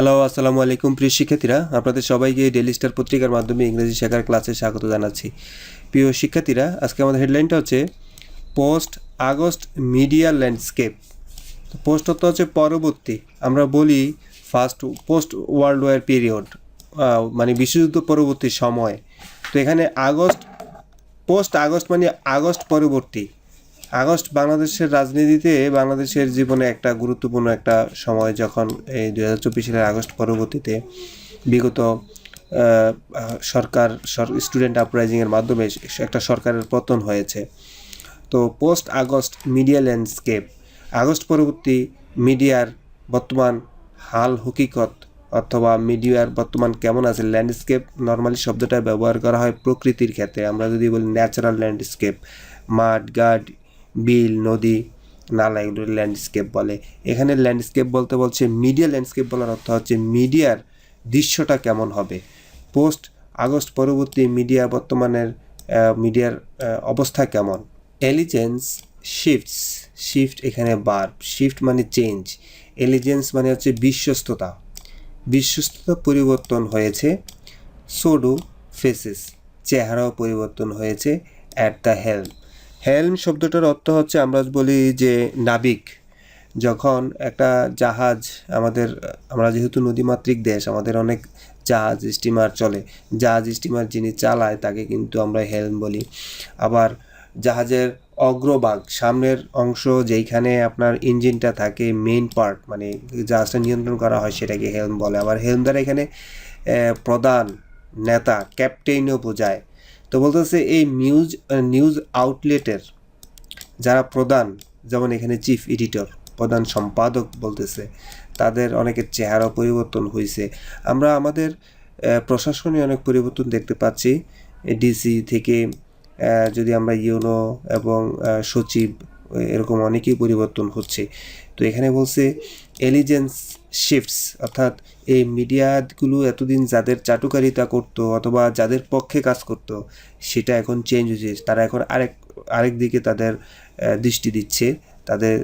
Hello, আসসালামু আলাইকুম প্রিয় শিক্ষার্থীরা। আপনাদের সবাইকে ডেলি স্টার পত্রিকার মাধ্যমে ইংরেজি শেখার ক্লাসে স্বাগত জানাচ্ছি। প্রিয় শিক্ষার্থীরা, আজকে আমাদের হেডলাইনটা হচ্ছে post August media landscape post অর্থ হচ্ছে পরবর্তী। আমরা বলি first post world war period মানে বিশ্বযুদ্ধ পরবর্তী সময়। তো এখানে আগস্ট পোস্ট আগস্ট মানে আগস্ট পরবর্তী। আগস্ট বাংলাদেশের রাজনীতিতে বাংলাদেশের জীবনে একটা গুরুত্বপূর্ণ একটা সময় যখন এই দুই হাজার চব্বিশ সালের আগস্ট পরবর্তীতে বিগত সরকার স্টুডেন্ট আপরাইজিংয়ের মাধ্যমে একটা সরকারের পতন হয়েছে। তো post August media landscape August পরবর্তী মিডিয়ার বর্তমান হাল, হকিকত অথবা মিডিয়ার বর্তমান কেমন আছে ল্যান্ডস্কেপ নর্মালি শব্দটা ব্যবহার করা হয় প্রকৃতির ক্ষেত্রে। আমরা যদি বলি ন্যাচারাল ল্যান্ডস্কেপ মাঠ গাড বিল, নদী, নালা, এগুলো ল্যান্ডস্কেপ বলে। এখানে ল্যান্ডস্কেপ বলতে বলছে মিডিয়া ল্যান্ডস্কেপ বলার অর্থ হচ্ছে মিডিয়ার দৃশ্যটা কেমন হবে। পোস্ট আগস্ট পরবর্তী মিডিয়া বর্তমানের মিডিয়ার অবস্থা কেমন? এলিজেন্স শিফটস শিফট এখানে বার শিফট মানে চেঞ্জ এলিজেন্স মানে হচ্ছে বিশ্বস্ততা। বিশ্বস্ততা পরিবর্তন হয়েছে সোডো ফেসেস চেহারাও পরিবর্তন হয়েছে অ্যাট দ্য হেলম হেলম শব্দটার অর্থ হচ্ছে আমরা বলি যে নাবিক। যখন একটা জাহাজ আমাদের, আমরা যেহেতু নদীমাতৃক দেশ, আমাদের অনেক জাহাজ, স্টিমার চলে। জাহাজ, স্টিমার যিনি চালায়, তাকে কিন্তু আমরা হেলম বলি। আবার জাহাজের অগ্রভাগ, সামনের অংশ যেইখানে আপনার ইঞ্জিনটা থাকে মেইন পার্ট মানে জাহাজটা নিয়ন্ত্রণ করা হয়, সেটাকে হেলম বলে। আবার হেলম দ্বারা এখানে প্রধান নেতা ক্যাপ্টেনও বোঝায়। তো বলতেছে এই নিউজ নিউজ আউটলেটের যারা প্রধান, যেমন এখানে চিফ এডিটর প্রধান সম্পাদক বলতেছে, তাদের অনেকের চেহারা পরিবর্তন হয়েছে আমরা আমাদের প্রশাসনে অনেক পরিবর্তন দেখতে পাচ্ছি। ডিসি থেকে যদি আমরা ইউনো এবং সচিব এরকম অনেকেই পরিবর্তন হচ্ছে। তো এখানে বলছে এলিজেন্স শিফটস অর্থাৎ এই মিডিয়াগুলো এতদিন যাদের চাটুকারিতা করতো অথবা যাদের পক্ষে কাজ করতো, সেটা এখন চেঞ্জ হয়েছে। তারা এখন আরেক আরেক দিকে তাদের দৃষ্টি দিচ্ছে। তাদের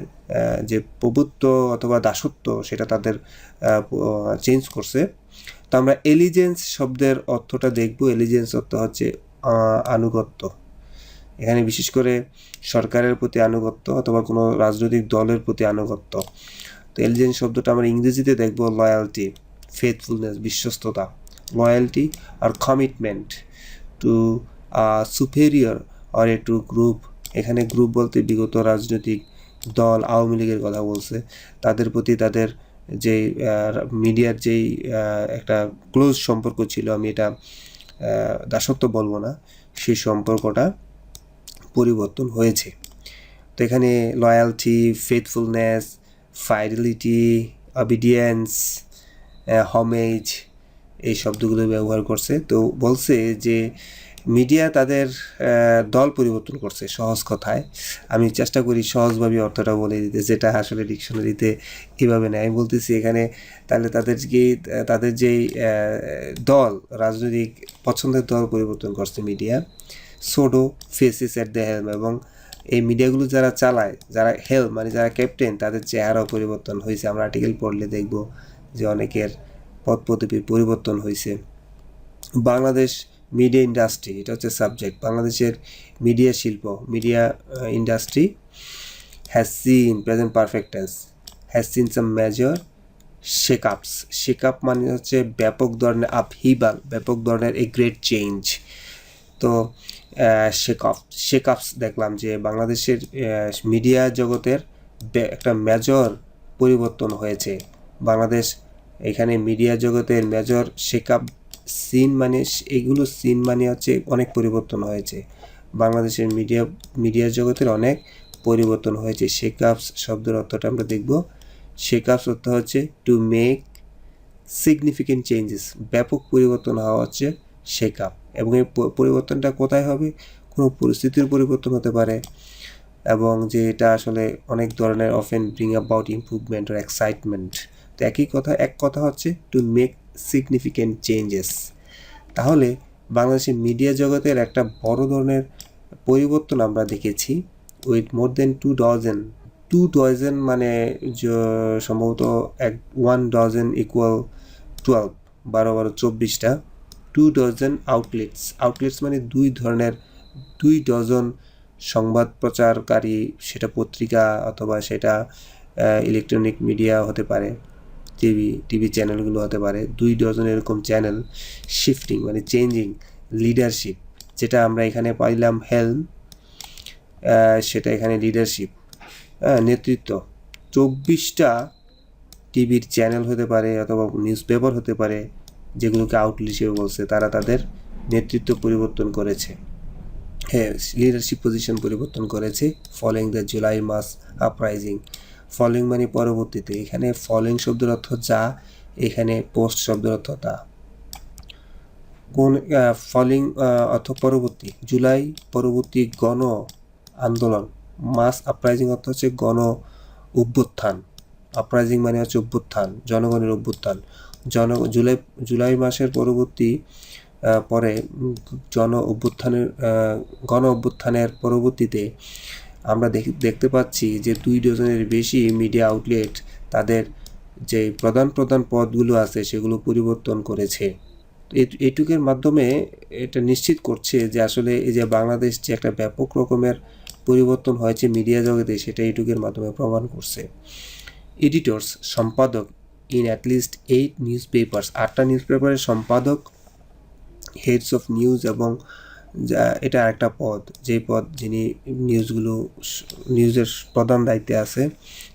যে প্রভুত্ব অথবা দাসত্ব সেটা তাদের চেঞ্জ করছে। তো আমরা এলিজেন্স শব্দের অর্থটা দেখব। এলিজেন্স অর্থ হচ্ছে আনুগত্য। এখানে বিশেষ করে সরকারের প্রতি আনুগত্য অথবা কোনো রাজনৈতিক দলের প্রতি আনুগত্য। তো এলিজেন্স শব্দটা আমরা ইংরেজিতে দেখব লয়ালটি ফেথফুলনেস বিশ্বস্ততা। Loyalty R commitment to superior or a to group এখানে গ্রুপ বলতে বিগত রাজনৈতিক দল, আওয়ামী লীগের কথা বলছে। তাদের প্রতি তাদের যে মিডিয়ার যেই একটা ক্লোজ সম্পর্ক ছিল, আমি এটা দাসত্ব বলব না। সেই সম্পর্কটা পরিবর্তন হয়েছে। তো এখানে loyalty faithfulness fidelity obedience homage এই শব্দগুলো ব্যবহার করছে। তো বলছে যে মিডিয়া তাদের দল পরিবর্তন করছে সহজ কথায়। আমি চেষ্টা করি সহজভাবে অর্থটা বলে দিতে, যেটা আসলে ডিকশনারিতে এভাবে নেয় আমি বলতেছি এখানে তাহলে তাদের যে, তাদের যেই দল, রাজনৈতিক পছন্দের দল পরিবর্তন করছে মিডিয়া সোডো ফেসিস অ্যাট দ্য হেলম এবং এই মিডিয়াগুলো যারা চালায়, যারা হেল্প মানে যারা ক্যাপ্টেন তাদের চেহারাও পরিবর্তন হয়েছে। আমরা আর্টিকেল পড়লে দেখব যে অনেকের পদ পরিবর্তন হয়েছে। বাংলাদেশ মিডিয়া ইন্ডাস্ট্রি এটা হচ্ছে সাবজেক্ট বাংলাদেশের মিডিয়া শিল্প media industry has seen present perfect tense has seen some major shake ups shake up মানে হচ্ছে ব্যাপক ধরনের আপহিবাল ব্যাপক ধরনের এ গ্রেট চেঞ্জ তো শেক অফ শেক আপস দেখলাম যে বাংলাদেশের মিডিয়া জগতের একটা মেজর পরিবর্তন হয়েছে। বাংলাদেশ এখানে মিডিয়া জগতের মেজর শেক আপ সিন মানে এগুলো সিন মানে হচ্ছে অনেক পরিবর্তন হয়েছে। বাংলাদেশের মিডিয়া মিডিয়া জগতের অনেক পরিবর্তন হয়েছে। শেক আপস শব্দের অর্থটা আমরা দেখব। শেক আপস অর্থ হচ্ছে টু মেক সিগনিফিকেন্ট চেঞ্জেস ব্যাপক পরিবর্তন হওয়া হচ্ছে শেক আপ এবং এই পরিবর্তনটা কোথায় হবে? কোনো পরিস্থিতির পরিবর্তন হতে পারে। এবং যে এটা আসলে অনেক ধরনের অফেন ব্রিং অ্যাবাউট ইমপ্রুভমেন্ট আর এক্সাইটমেন্ট তো একই কথা, এক কথা হচ্ছে টু মেক সিগনিফিকেন্ট চেঞ্জেস তাহলে বাংলাদেশের মিডিয়া জগতের একটা বড় ধরনের পরিবর্তন আমরা দেখেছি with more than two dozen two dozen মানে সম্ভবত এক ওয়ান ডজন ইকুয়াল টুয়েলভ বারো বারো, চব্বিশটা। টু ডজন আউটলেটস আউটলেটস মানে দুই ধরনের, দুই ডজন সংবাদ প্রচারকারী, সেটা পত্রিকা অথবা সেটা ইলেকট্রনিক মিডিয়া হতে পারে টিভি টিভি চ্যানেলগুলো হতে পারে। দুই ডজন এরকম চ্যানেল শিফটিং মানে চেঞ্জিং লিডারশিপ যেটা আমরা এখানে পাইলাম হেলম সেটা এখানে লিডারশিপ নেতৃত্ব। চব্বিশটা টিভির চ্যানেল হতে পারে অথবা নিউজ পেপার হতে পারে। যেগুলোকে আউটলেট হিসেবে বলছে, তারা তাদের নেতৃত্ব পরিবর্তন করেছে। হ্যাঁ লিডারশিপ পজিশন পরিবর্তন করেছে ফলোয়িং দ্য জুলাই মাস আপরাইজিং ফলোয়িং মানে পরবর্তীতে, এখানে ফলোয়িং শব্দের অর্থ যা, এখানে পোস্ট শব্দের অর্থ তা। কোন ফলোয়িং অর্থ পরবর্তী জুলাই পরবর্তী গণ আন্দোলন। মাস আপরাইজিং অর্থ হচ্ছে গণ অভ্যুত্থান। আপরাইজিং মানে হচ্ছে অভ্যুত্থান, জনগণের অভ্যুত্থান। জন, জুলাই জুলাই মাসের পরবর্তী পরে জন অভ্যুত্থানের গণ অভ্যুত্থানের পরবর্তীতে আমরা দেখি- দেখতে পাচ্ছি যে দুই ডজনের বেশি মিডিয়া আউটলেট তাদের যে প্রধান প্রধান পদগুলো আছে সেগুলো পরিবর্তন করেছে। এটুকের মাধ্যমে এটা নিশ্চিত করছে যে আসলে এই যে বাংলাদেশ যে একটা ব্যাপক রকমের পরিবর্তন হয়েছে মিডিয়া জগতে সেটা এইটুকের মাধ্যমে প্রমাণ করছে। এডিটর্স সম্পাদক in at least eight newspapers আটটা নিউজ পেপারের সম্পাদক হেডস অফ নিউজ এবং, যা, এটা একটা পদ, যেই পদ যিনি নিউজগুলো নিউজের প্রধান দায়িত্বে আছে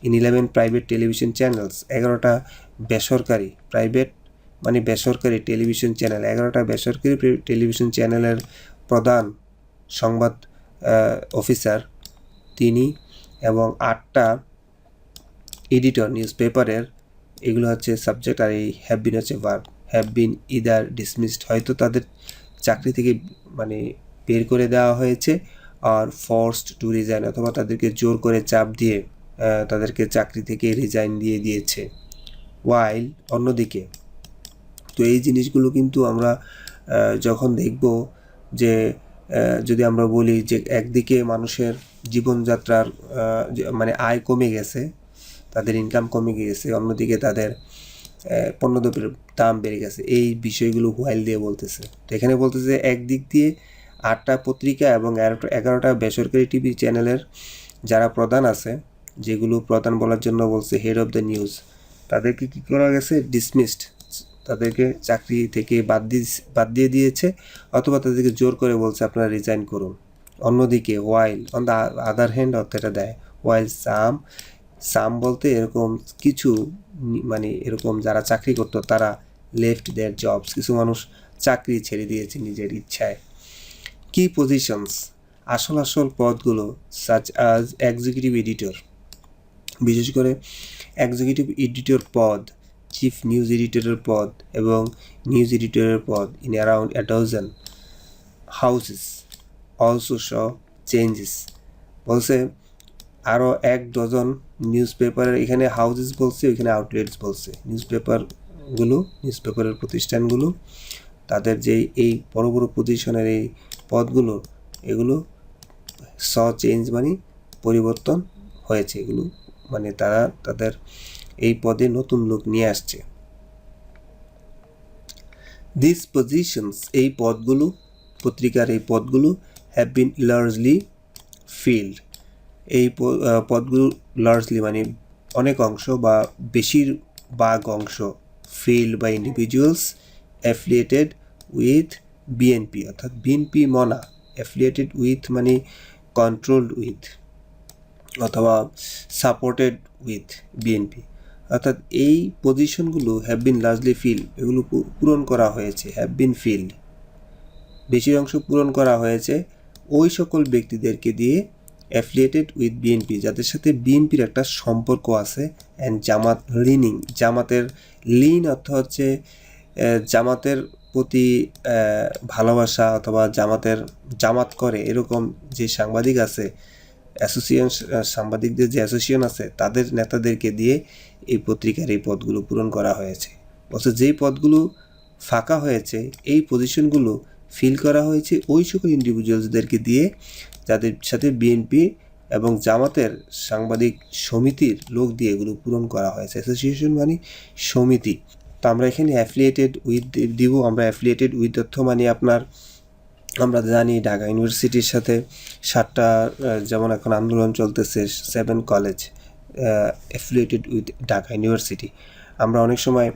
in eleven private television channels এগারোটা বেসরকারি প্রাইভেট মানে বেসরকারি টেলিভিশন চ্যানেল এগারোটা বেসরকারি টেলিভিশন চ্যানেলের প্রধান সংবাদ অফিসার তিনি এবং আটটা এডিটর নিউজ পেপারের এগুলো হচ্ছে সাবজেক্ট আর এই হ্যাভ বিন হচ্ছে verb have been either dismissed হয়তো তাদের চাকরি থেকে মানে বের করে দেওয়া হয়েছে আর ফোর্সড টু রিজাইন অথবা তাদেরকে জোর করে চাপ দিয়ে তাদেরকে চাকরি থেকে রিজাইন দিয়ে দিয়েছে। ওয়াইল অন্যদিকে, তো এই জিনিসগুলো কিন্তু আমরা যখন দেখব যে যদি আমরা বলি যে একদিকে মানুষের জীবনযাত্রার মানে আয় কমে গেছে তাদের ইনকাম কমে গিয়েছে, অন্যদিকে তাদের পণ্যদ্রব্যের দাম বেড়ে গেছে। এই বিষয়গুলো হোয়াইল দিয়ে বলতেছে। তো এখানে বলতেছে একদিক দিয়ে আটটা পত্রিকা এবং এগারোটা বেসরকারি টিভি চ্যানেলের যারা প্রধান আছে, যেগুলো প্রধান বলার জন্য বলছে হেড অফ দ্য নিউজ তাদেরকে কী করা গেছে? ডিসমিসড তাদেরকে চাকরি থেকে বাদ দিয়ে বাদ দিয়ে দিয়েছে, অথবা তাদেরকে জোর করে বলছে আপনারা রিজাইন করুন। অন্যদিকে while on the other hand অর্থটা দেয়। ওয়াইল সাম সাম বলতে এরকম কিছু মানে এরকম যারা চাকরি করতো, তারা লেফট দেয়ার জবস কিছু মানুষ চাকরি ছেড়ে দিয়েছে নিজের ইচ্ছায়। কি পজিশনস আসল আসল পদগুলো সাচ আজ এক্সিকিউটিভ এডিটর বিশেষ করে এক্সিকিউটিভ এডিটর পদ চিফ নিউজ এডিটরের পদ এবং নিউজ এডিটরের পদ in around a dozen houses also show changes বলছে আরও এক ডজন নিউজ পেপারের এখানে হাউসেস বলছে, ওইখানে আউটলেটস বলছে। নিউজ পেপারগুলো নিউজ পেপারের প্রতিষ্ঠানগুলো, তাদের যে এই বড় বড় পজিশনের এই পদগুলো, এগুলো স চেঞ্জ মানে পরিবর্তন হয়েছে। এগুলো মানে তারা তাদের এই পদে নতুন লোক নিয়ে আসছে। দিস পজিশনস এই পদগুলো, পত্রিকার এই পদগুলো হ্যাভ বিন লার্জলি ফিল্ড এই পদগুলো লার্জলি মানে অনেক অংশ বা বেশিরভাগ অংশ ফিল্ড বা ইন্ডিভিজুয়ালস অ্যাফিলিয়েটেড উইথ বিএনপি অর্থাৎ বিএনপি মনা অ্যাফিলিয়েটেড উইথ মানে কন্ট্রোলড উইথ অথবা সাপোর্টেড উইথ বিএনপি অর্থাৎ এই পজিশনগুলো হ্যাভ বিন লার্জলি ফিল এগুলো পূরণ করা হয়েছে হ্যাভ বিন ফিল্ড বেশির অংশ পূরণ করা হয়েছে ওই সকল ব্যক্তিদেরকে দিয়ে অ্যাফিলিয়েটেড উইথ বিএনপি যাদের সাথে বিএনপির একটা সম্পর্ক আছে অ্যান্ড জামাত লিনিং জামাতের লিন অর্থ হচ্ছে জামাতের প্রতি ভালোবাসা অথবা জামাতের জামাত করে, এরকম যে সাংবাদিক আছে অ্যাসোসিয়েশন সাংবাদিকদের যে অ্যাসোসিয়েশন আছে, তাদের নেতাদেরকে দিয়ে এই পত্রিকার এই পদগুলো পূরণ করা হয়েছে। বলছে যেই পদগুলো ফাঁকা হয়েছে, এই পজিশনগুলো ফিল করা হয়েছে, ওই সকল ইন্ডিভিজুয়ালসদেরকে দিয়ে যাদের সাথে বিএনপি এবং জামাতের সাংবাদিক সমিতির লোক দিয়ে এগুলো পূরণ করা হয়েছে। অ্যাসোসিয়েশন মানে সমিতি। তো আমরা এখানে অ্যাফিলিয়েটেড উইথ দিব, আমরা অ্যাফিলিয়েটেড উইথ তথ্য মানে আপনার, আমরা জানি ঢাকা ইউনিভার্সিটির সাথে সাতটা যেমন এখন আন্দোলন চলতেছে seven college affiliated with Dhaka university. আমরা অনেক সময়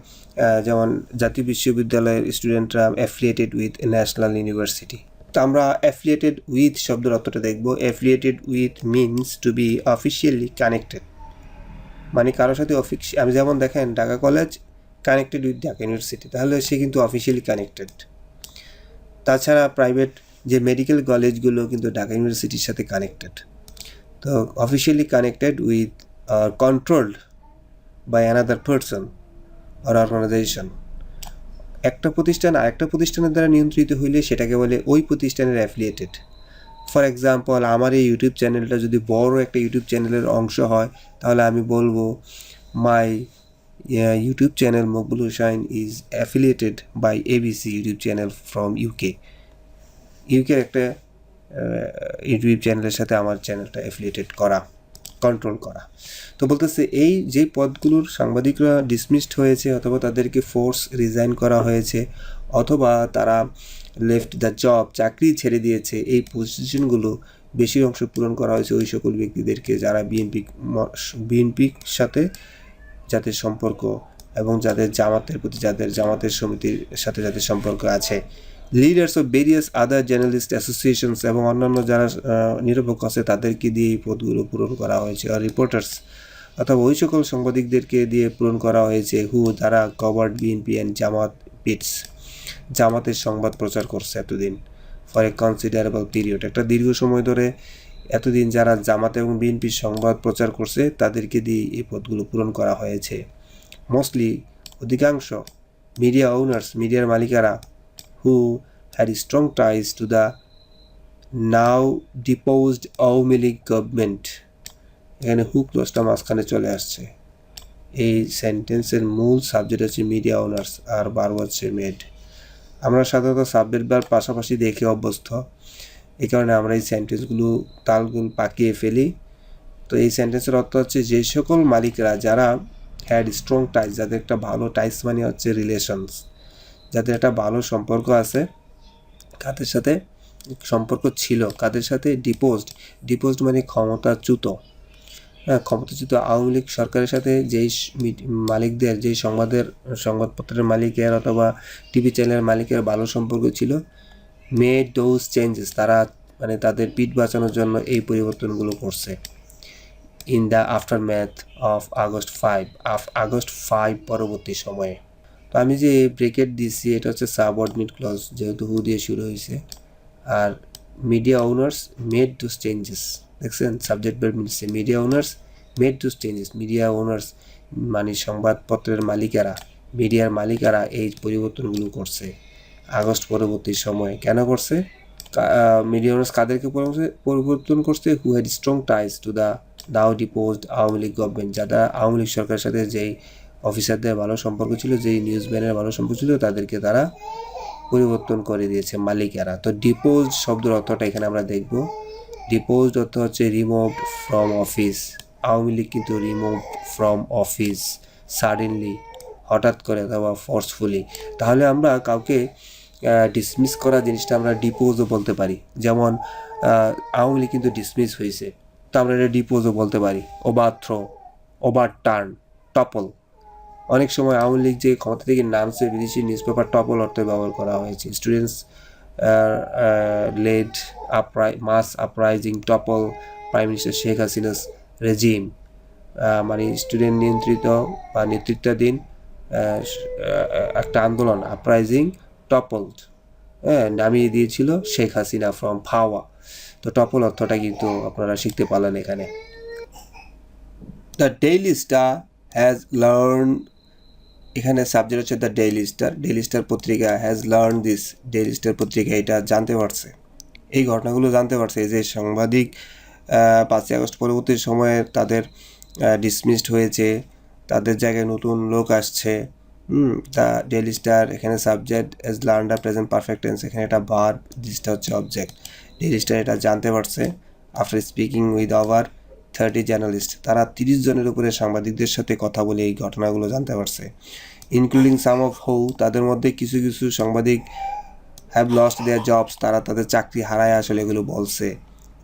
যেমন জাতীয় বিশ্ববিদ্যালয়ের স্টুডেন্টরা অ্যাফিলিয়েটেড উইথ ন্যাশনাল ইউনিভার্সিটি তো আমরা অ্যাফিলিয়েটেড উইথ শব্দের অর্থটা দেখব। Affiliated with means to be officially connected মানে কারোর সাথে অফিস আমি যেমন দেখেন, Dhaka college connected with Dhaka university তাহলে সে কিন্তু অফিসিয়ালি কানেক্টেড তাছাড়া প্রাইভেট যে মেডিকেল কলেজগুলো কিন্তু ঢাকা ইউনিভার্সিটির সাথে কানেক্টেড তো officially connected with controlled by another person or organization একটা প্রতিষ্ঠান আরেকটা প্রতিষ্ঠানের দ্বারা নিয়ন্ত্রিত হইলে সেটাকে বলে ওই প্রতিষ্ঠানের অ্যাফিলিয়েটেড ফর এক্সাম্পল আমার এই ইউটিউব চ্যানেলটা যদি বড় একটা ইউটিউব চ্যানেলের অংশ হয়, তাহলে আমি বলব my YouTube channel Maqbool Hussain is affiliated by ABC YouTube channel from UK ইউকের একটা ইউটিউব চ্যানেলের সাথে আমার চ্যানেলটা অ্যাফিলিয়েটেড করা। কন্ট্রোল করা। তো বলতেছে এই যে পদগুলোর সাংবাদিকরা ডিসমিসড হয়েছে অথবা তাদেরকে ফোর্স রিজাইন করা হয়েছে অথবা তারা লেফট দ্য জব চাকরি ছেড়ে দিয়েছে, এই পজিশনগুলো বেশি অংশ পূরণ করা হয়েছে ওই সকল ব্যক্তিদেরকে যারা বিএনপি বিএনপির সাথে যাদের সম্পর্ক এবং যাদের জামাতের প্রতি, যাদের জামাতের সমিতির সাথে যাদের সম্পর্ক আছে। Leaders of various other journalist associations এবং অন্যান্য যারা নিরপেক্ষ আছে, তাদেরকে দিয়ে এই পদগুলো পূরণ করা হয়েছে। আর রিপোর্টার্স অথবা ওই সকল সাংবাদিকদেরকে দিয়ে পূরণ করা হয়েছে হু যারা covered BNP and Jamaat beats. জামাতের সংবাদ প্রচার করছে এতদিন ফর এ কনসিডারেবল পিরিয়ড একটা দীর্ঘ সময় ধরে এতদিন যারা জামাত এবং বিএনপির সংবাদ প্রচার করছে, তাদেরকে দিয়ে এই পদগুলো পূরণ করা হয়েছে। মোস্টলি অধিকাংশ মিডিয়া ওনার্স মিডিয়ার মালিকারা who had strong ties to the now deposed Awami League government এখানে হু ক্লোজটা মাঝখানে চলে আসছে। এই সেন্টেন্সের মূল সাবজেক্ট হচ্ছে মিডিয়া ওনার্স আর বার হচ্ছে মেড আমরা সাধারণত সাবজেক্ট বার পাশাপাশি দেখে অভ্যস্ত। এই কারণে আমরা এই সেন্টেন্সগুলো তালগুল পাকিয়ে ফেলি। তো এই সেন্টেন্সের অর্থ হচ্ছে যে সকল মালিকরা যারা হ্যাড স্ট্রং টাইস যাদের একটা ভালো টাইস মানে হচ্ছে রিলেশনস যাদের একটা ভালো সম্পর্ক আছে, কাদের সাথে সম্পর্ক ছিল, কাদের সাথে ডিপোজড ডিপোজড মানে ক্ষমতাচ্যুত। হ্যাঁ ক্ষমতাচ্যুত আওয়ামী লীগ সরকারের সাথে যেই মালিকদের, যেই সংবাদের, সংবাদপত্রের মালিকের অথবা টিভি চ্যানেলের মালিকের ভালো সম্পর্ক ছিল মেড দোজ চেঞ্জেস তারা মানে তাদের পিঠ বাঁচানোর জন্য এই পরিবর্তনগুলো করছে। In the aftermath of August five of August five পরবর্তী সময়ে। তো আমি যে ব্রেকেট দিচ্ছি এটা হচ্ছে সাবঅর্ডিনেট ক্লজ যেহেতু হু দিয়ে শুরু হয়েছে। আর media owners made two changes দেখছেন? সাবজেক্ট ভার্ব মিলছে media owners made two changes media owners মানে সংবাদপত্রের মালিকারা মিডিয়ার মালিকারা এই পরিবর্তনগুলো করছে। আগস্ট পরবর্তী সময়ে। কেন করছে? মিডিয়া ওনার্স কাদেরকে পরিবর্তন করছে who had strong ties to the now deposed Awami League government যারা আওয়ামী লীগ সরকারের সাথে যেই অফিসারদের ভালো সম্পর্ক ছিল, যেই নিউজ ম্যানের ভালো সম্পর্ক ছিল, তাদেরকে তারা পরিবর্তন করে দিয়েছে মালিকেরা। তো ডিপোজ শব্দের অর্থটা এখানে আমরা দেখব। ডিপোজ অর্থ হচ্ছে removed from office Awami League কিন্তু রিমুভ ফ্রম অফিস সাডেনলি হঠাৎ করে অথবা ফোর্সফুলি তাহলে আমরা কাউকে ডিসমিস করা জিনিসটা আমরা ডিপোজও বলতে পারি। যেমন আওয়ামী লীগ কিন্তু ডিসমিস হয়েছে। তো আমরা এটা ডিপোজও বলতে পারি। Overthrow overturn topple অনেক সময় আওয়ামী লীগ যে ক্ষমতা থেকে নামছে, বিদেশি নিউজ পেপার টপল অর্থে ব্যবহার করা হয়েছে। Students led আপরাই mass uprising topple prime minister Sheikh Hasina's regime মানে স্টুডেন্ট নিয়ন্ত্রিত বা নেতৃত্বাধীন একটা আন্দোলন আপরাইজিং টপলড হ্যাঁ নামিয়ে দিয়েছিল শেখ হাসিনা ফ্রম ফাওয়া তো টপল অর্থটা কিন্তু আপনারা শিখতে পারলেন এখানে। The Daily Star has learn এখানে সাবজেক্ট হচ্ছে the Daily Star Daily Star পত্রিকা has learn this Daily Star পত্রিকা এটা জানতে পারছে। এই ঘটনাগুলো জানতে পারছে যে সাংবাদিক পাঁচই আগস্ট পরবর্তী সময়ে তাদের ডিসমিসড হয়েছে, তাদের জায়গায় নতুন লোক আসছে। হুম দ্য ডেইলি স্টার এখানে subject has learn the present perfect tense এখানে এটা বার দিসটা হচ্ছে অবজেক্ট ডেইলি স্টার এটা জানতে পারছে। After speaking with our thirty journalist তারা তিরিশ জনের উপরে সাংবাদিকদের সাথে কথা বলে এই ঘটনাগুলো জানতে পারছে। ইনক্লুডিং সাম অফ হৌ তাদের মধ্যে কিছু কিছু সাংবাদিক হ্যাভ লস্ট দেয়ার জবস তারা তাদের চাকরি হারায় আসলে এগুলো বলছে।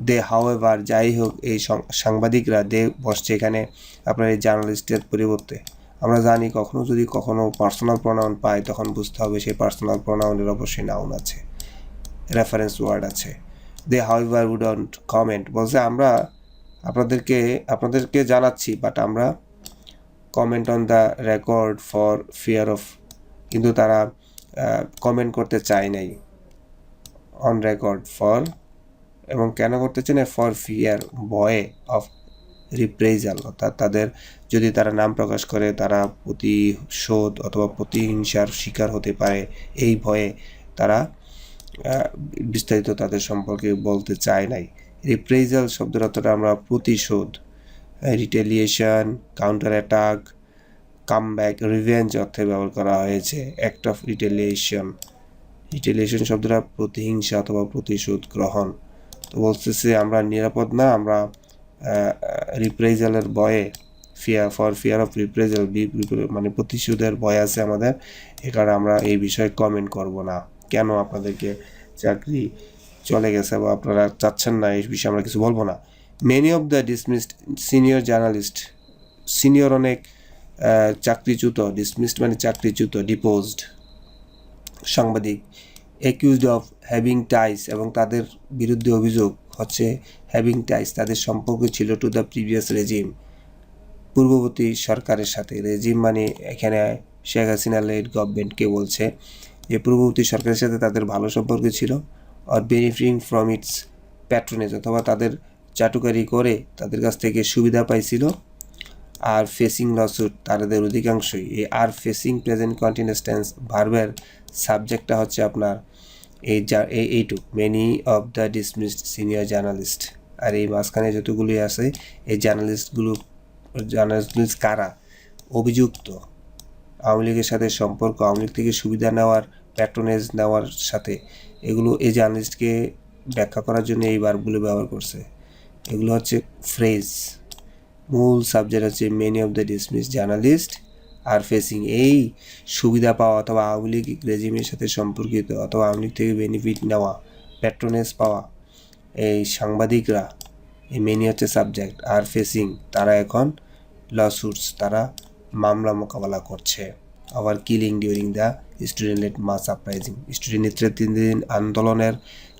দে হাউ এভার যাই হোক, এই সাংবাদিকরা দে বসছে এখানে আপনার এই জার্নালিস্টের পরিবর্তে। আমরা জানি কখনো যদি কখনো পার্সোনাল প্রোনাউন পাই তখন বুঝতে হবে সেই পার্সোনাল প্রোনাউনের অবশ্যই নাউন আছে। রেফারেন্স ওয়ার্ড আছে। They however would don't comment বলছে, আমরা আপনাদেরকে আপনাদেরকে জানাচ্ছি বাট আমরা comment on the record for fear of কিন্তু তারা কমেন্ট করতে চায় নাই অন রেকর্ড ফর এবং কেন করতে চায় না ফর ফিয়ার ভয়ে অফ রিপ্রেজাল অর্থাৎ তাদের যদি তারা নাম প্রকাশ করে, তারা প্রতিশোধ অথবা প্রতিহিংসার শিকার হতে পারে, এই ভয়ে তারা বিস্তারিত তাদের সম্পর্কে বলতে চায় নাই। রিপ্রেজাল শব্দের অর্থটা আমরা প্রতিশোধ retaliation counter attack comeback revenge অর্থে ব্যবহার করা হয়েছে অ্যাক্ট অফ রিটেলিয়েশন রিটেলিয়েশন শব্দটা প্রতিহিংসা অথবা প্রতিশোধ গ্রহণ। তো বলতেছে আমরা নিরাপদ না, আমরা রিপ্রেজালের ভয়ে fear for fear of reprisal মানে প্রতিশোধের ভয় আছে আমাদের, এ কারণে আমরা এই বিষয়ে কমেন্ট করব না। কেন আপনাদেরকে চাকরি চলে গেছে বা আপনারা চাচ্ছেন না এই বিষয়ে আমরা কিছু বলব না। Many of the dismissed senior journalist senior অনেক চাকরিচ্যুত ডিসমিসড মানে চাকরিচ্যুত ডিপোজড সাংবাদিক অ্যাকিউজড অফ হ্যাভিং টাইস এবং তাদের বিরুদ্ধে অভিযোগ হচ্ছে হ্যাভিং টাইস তাদের সম্পর্ক ছিল টু দ্য প্রিভিয়াস রেজিম পূর্ববর্তী সরকারের সাথে। রেজিম মানে এখানে শেখ হাসিনা লেড গভর্নমেন্টকে বলছে যে, পূর্ববর্তী সরকারের সাথে তাদের ভালো সম্পর্ক ছিল। আর বেনিফিটিং ফ্রম ইটস প্যাট্রোনেজ অথবা তাদের চাটুকারি করে তাদের কাছ থেকে সুবিধা পাইছিল। আর ফেসিং লসুট তাদের অধিকাংশই। এই are facing present continuous tense ভার্বের সাবজেক্টটা হচ্ছে আপনার এই যা, এই, এইটুক। Many of the dismissed senior journalist আর এই মাঝখানে যতগুলি আছে, এই জার্নালিস্টগুলো জার্নালিস্টগুলো কারা? অভিযুক্ত। আওয়ামী লীগের সাথে সম্পর্ক, আওয়ামী লীগ থেকে সুবিধা নেওয়ার প্যাট্রোনেজ নেওয়ার সাথে এগুলো এই জার্নালিস্টকে ব্যাখ্যা করার জন্য এই বার্বগুলো ব্যবহার করছে। এগুলো হচ্ছে ফ্রেজ মূল সাবজেক্ট হচ্ছে many of the dismiss journalist are facing এই সুবিধা পাওয়া অথবা আওয়ামী লীগ রেজিমের সাথে সম্পর্কিত অথবা আওয়ামী লীগ থেকে বেনিফিট নেওয়া প্যাট্রোনেজ পাওয়া এই সাংবাদিকরা, এই মেনি হচ্ছে সাবজেক্ট আর ফেসিং তারা এখন লসুটস তারা মামলা মোকাবেলা করছে। আবার killing during the student led mass uprising student নেতৃত্বাধীন আন্দোলনের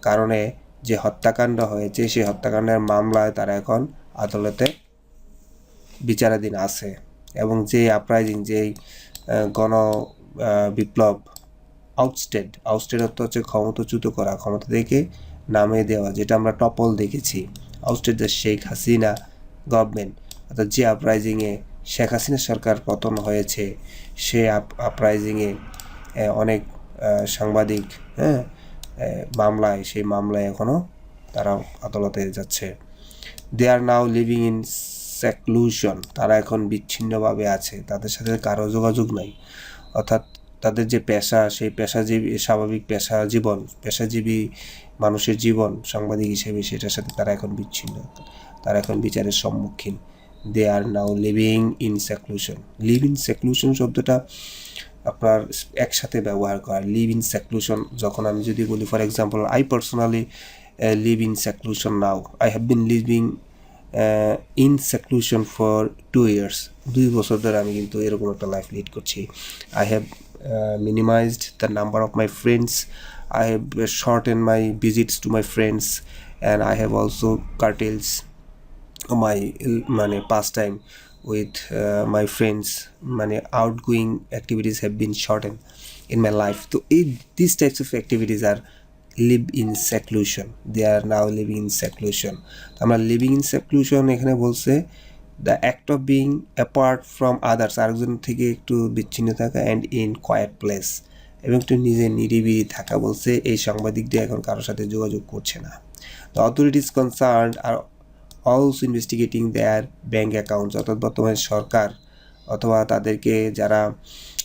কারণে যে হত্যাকাণ্ড হয়েছে, সেই হত্যাকাণ্ডের মামলায় তারা এখন আদালতে বিচারাধীন আছে এবং যে আপরাইজিং যেই গণ বিপ্লব আউটস্টেড আউটস্টেড অর্থ হচ্ছে ক্ষমতাচ্যুত করা, ক্ষমতা থেকে নামিয়ে দেওয়া, যেটা আমরা টপল দেখেছি আউটস্টেড শেখ হাসিনা গভর্নমেন্ট অর্থাৎ যে আপরাইজিংয়ে শেখ হাসিনা সরকার পতন হয়েছে, সে আপরাইজিংয়ে অনেক সাংবাদিক হ্যাঁ মামলায়, সেই মামলায় এখনও তারা আদালতে যাচ্ছে। দে আর নাও লিভিং ইন সেক্লুশন তারা এখন বিচ্ছিন্নভাবে আছে। তাদের সাথে কারও যোগাযোগ নাই। অর্থাৎ তাদের যে পেশা, সেই পেশাজীবী, স্বাভাবিক পেশা জীবন, পেশাজীবী মানুষের জীবন সাংবাদিক হিসেবে সেটার সাথে তারা এখন বিচ্ছিন্ন। তারা এখন বিচারের সম্মুখীন। They are now living in seclusion live in seclusion শব্দটা আপনার একসাথে ব্যবহার করা। লিভ ইন সেক্লুশন যখন আমি যদি বলি for example I personally live in seclusion now I have been living in seclusion for two years দুই বছর ধরে আমি কিন্তু এরকম একটা লাইফ লিড করছি। I have minimized the number of my friends I have shorten my visits to my friends and I have also curtailed my মানে pass time with my friends মানে outgoing activities have been shorten in my life তো এই this types of activities R live in seclusion they are now living in seclusion তো আমরা living in seclusion এখানে বলছে the act of being apart from others আরেকজন থেকে একটু বিচ্ছিন্ন থাকা অ্যান্ড ইন কোয়াইট প্লেস এবং একটু নিজে নিরিবিলি থাকা বলছে, এই সাংবাদিকদের এখন কারোর সাথে যোগাযোগ করছে না। The authorities concern are also investigating their bank accounts অর্থাৎ বর্তমানে সরকার অথবা তাদেরকে যারা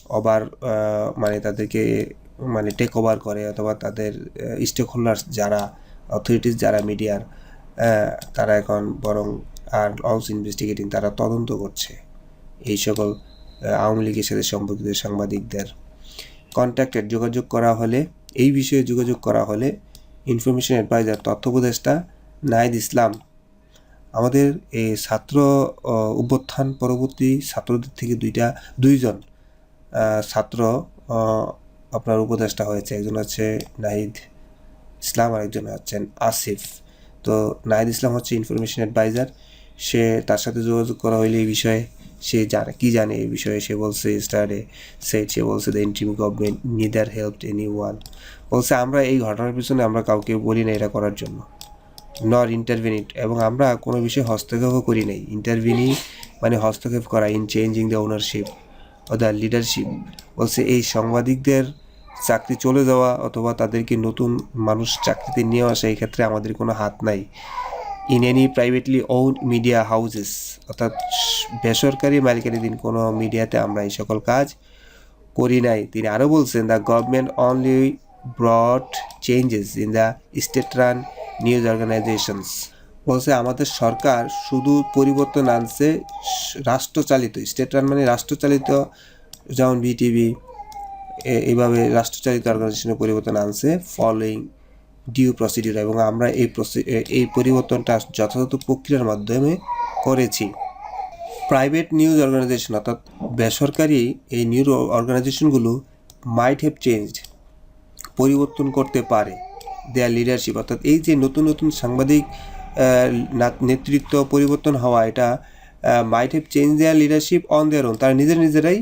ওভার মানে তাদেরকে মানে টেক ওভার করে অথবা তাদের স্টেক হোল্ডার্স যারা অথরিটিস যারা মিডিয়ার তারা এখন বরং আর অলসো ইনভেস্টিগেটিং তারা তদন্ত করছে এই সকল আওয়ামী লীগের সাথে সম্পর্কিত সাংবাদিকদের। কন্ট্যাক্টের যোগাযোগ করা হলে, এই বিষয়ে যোগাযোগ করা হলে ইনফরমেশন অ্যাডভাইজার তথ্য উপদেষ্টা নাহিদ ইসলাম আমাদের এই ছাত্র অভ্যুত্থান পরবর্তী ছাত্রদের থেকে দুইটা, দুইজন ছাত্র আপনার উপদেষ্টা হয়েছে। একজন হচ্ছে নাহিদ ইসলাম আর একজন হচ্ছেন আসিফ। তো নাহিদ ইসলাম হচ্ছে ইনফরমেশন অ্যাডভাইজার সে তার সাথে যোগাযোগ করা হইলে এই বিষয়ে সে জানে, কী জানে এই বিষয়ে? সে বলছে স্টারে সেট সে বলছে the interim government neither help anyone বলছে, আমরা এই ঘটনার পিছনে আমরা কাউকে বলি না এটা করার জন্য। নর ইন্টারভিনিট এবং আমরা কোনো বিষয়ে হস্তক্ষেপও করি নাই। ইন্টারভিনি মানে হস্তক্ষেপ করা in changing the ownership or the leadership বলছে এই সাংবাদিকদের চাকরি চলে যাওয়া অথবা তাদেরকে নতুন মানুষ চাকরিতে নিয়ে আসা এই ক্ষেত্রে আমাদের কোনো হাত নাই। In any privately own media houses অর্থাৎ বেসরকারি মালিকানাধীন কোনো মিডিয়াতে আমরা এই সকল কাজ করি নাই। তিনি আরও বলছেন the government only brought changes in the state run news organizations. বলছে, আমাদের সরকার শুধু পরিবর্তন আনছে রাষ্ট্রচালিত, স্টেট রান মানে রাষ্ট্রচালিত, যেমন বিটিভি এইভাবে রাষ্ট্রচালিত অর্গানাইজেশনের পরিবর্তন আনছে ফলোয়িং ডিউ প্রসিডিউর এবং আমরা এই এই পরিবর্তনটা যথাযথ প্রক্রিয়ার মাধ্যমে করেছি। প্রাইভেট নিউজ অর্গানাইজেশন অর্থাৎ বেসরকারি এই নিউজ অর্গানাইজেশনগুলো মাইট হ্যাভ চেঞ্জড পরিবর্তন করতে পারে। দেয়ার লিডারশিপ অর্থাৎ এই যে নতুন নতুন সাংবাদিক নেতৃত্ব পরিবর্তন হওয়া, এটা might have change their leadership on their own তারা নিজের নিজেরাই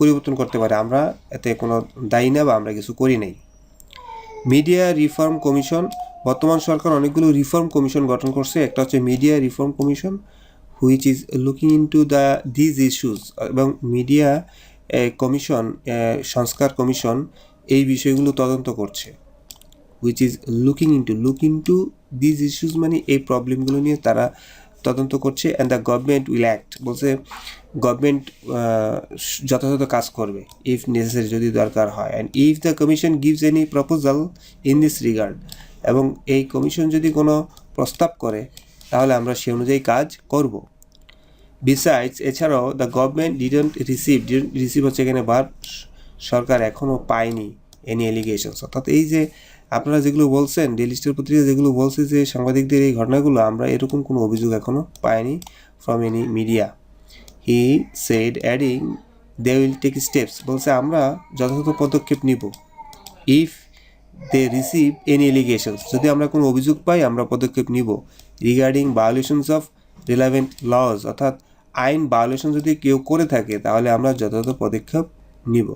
পরিবর্তন করতে পারে। আমরা এতে কোনো দায়ী না বা আমরা কিছু করি নাই। মিডিয়া রিফর্ম কমিশন বর্তমান সরকার অনেকগুলো রিফর্ম কমিশন গঠন করছে। একটা হচ্ছে media reform commission which is looking into the these issues এবং মিডিয়া কমিশন সংস্কার কমিশন এই বিষয়গুলো তদন্ত করছে। Which is looking into look into these issues মানে এই প্রবলেমগুলো নিয়ে তারা তদন্ত করছে and the government will act বলছে গভর্নমেন্ট যথাযথ কাজ করবে ইফ নেসেসারি যদি দরকার হয় and if the commission gives any proposal in this regard এবং এই কমিশন যদি কোনো প্রস্তাব করে, তাহলে আমরা সে অনুযায়ী কাজ করব। বিসাইডস এছাড়াও the government didn't receive receive হচ্ছে এখানে বার সরকার এখনও পায়নি এনি এলিগেশনস অর্থাৎ এই যে আপনারা যেগুলো বলছেন ডেলি স্টার পত্রিকা যেগুলো বলছে যে সাংবাদিকদের এই ঘটনাগুলো, আমরা এরকম কোনো অভিযোগ এখনও পাইনি from any media he said adding they will take steps বলছে, আমরা যথাযথ পদক্ষেপ নিব। If they receive any allegations যদি আমরা কোনো অভিযোগ পাই, আমরা পদক্ষেপ নিব। Regarding violations of relevant laws অর্থাৎ আইন ভায়োলেশন যদি কেউ করে থাকে, তাহলে আমরা যথাযথ পদক্ষেপ নিব।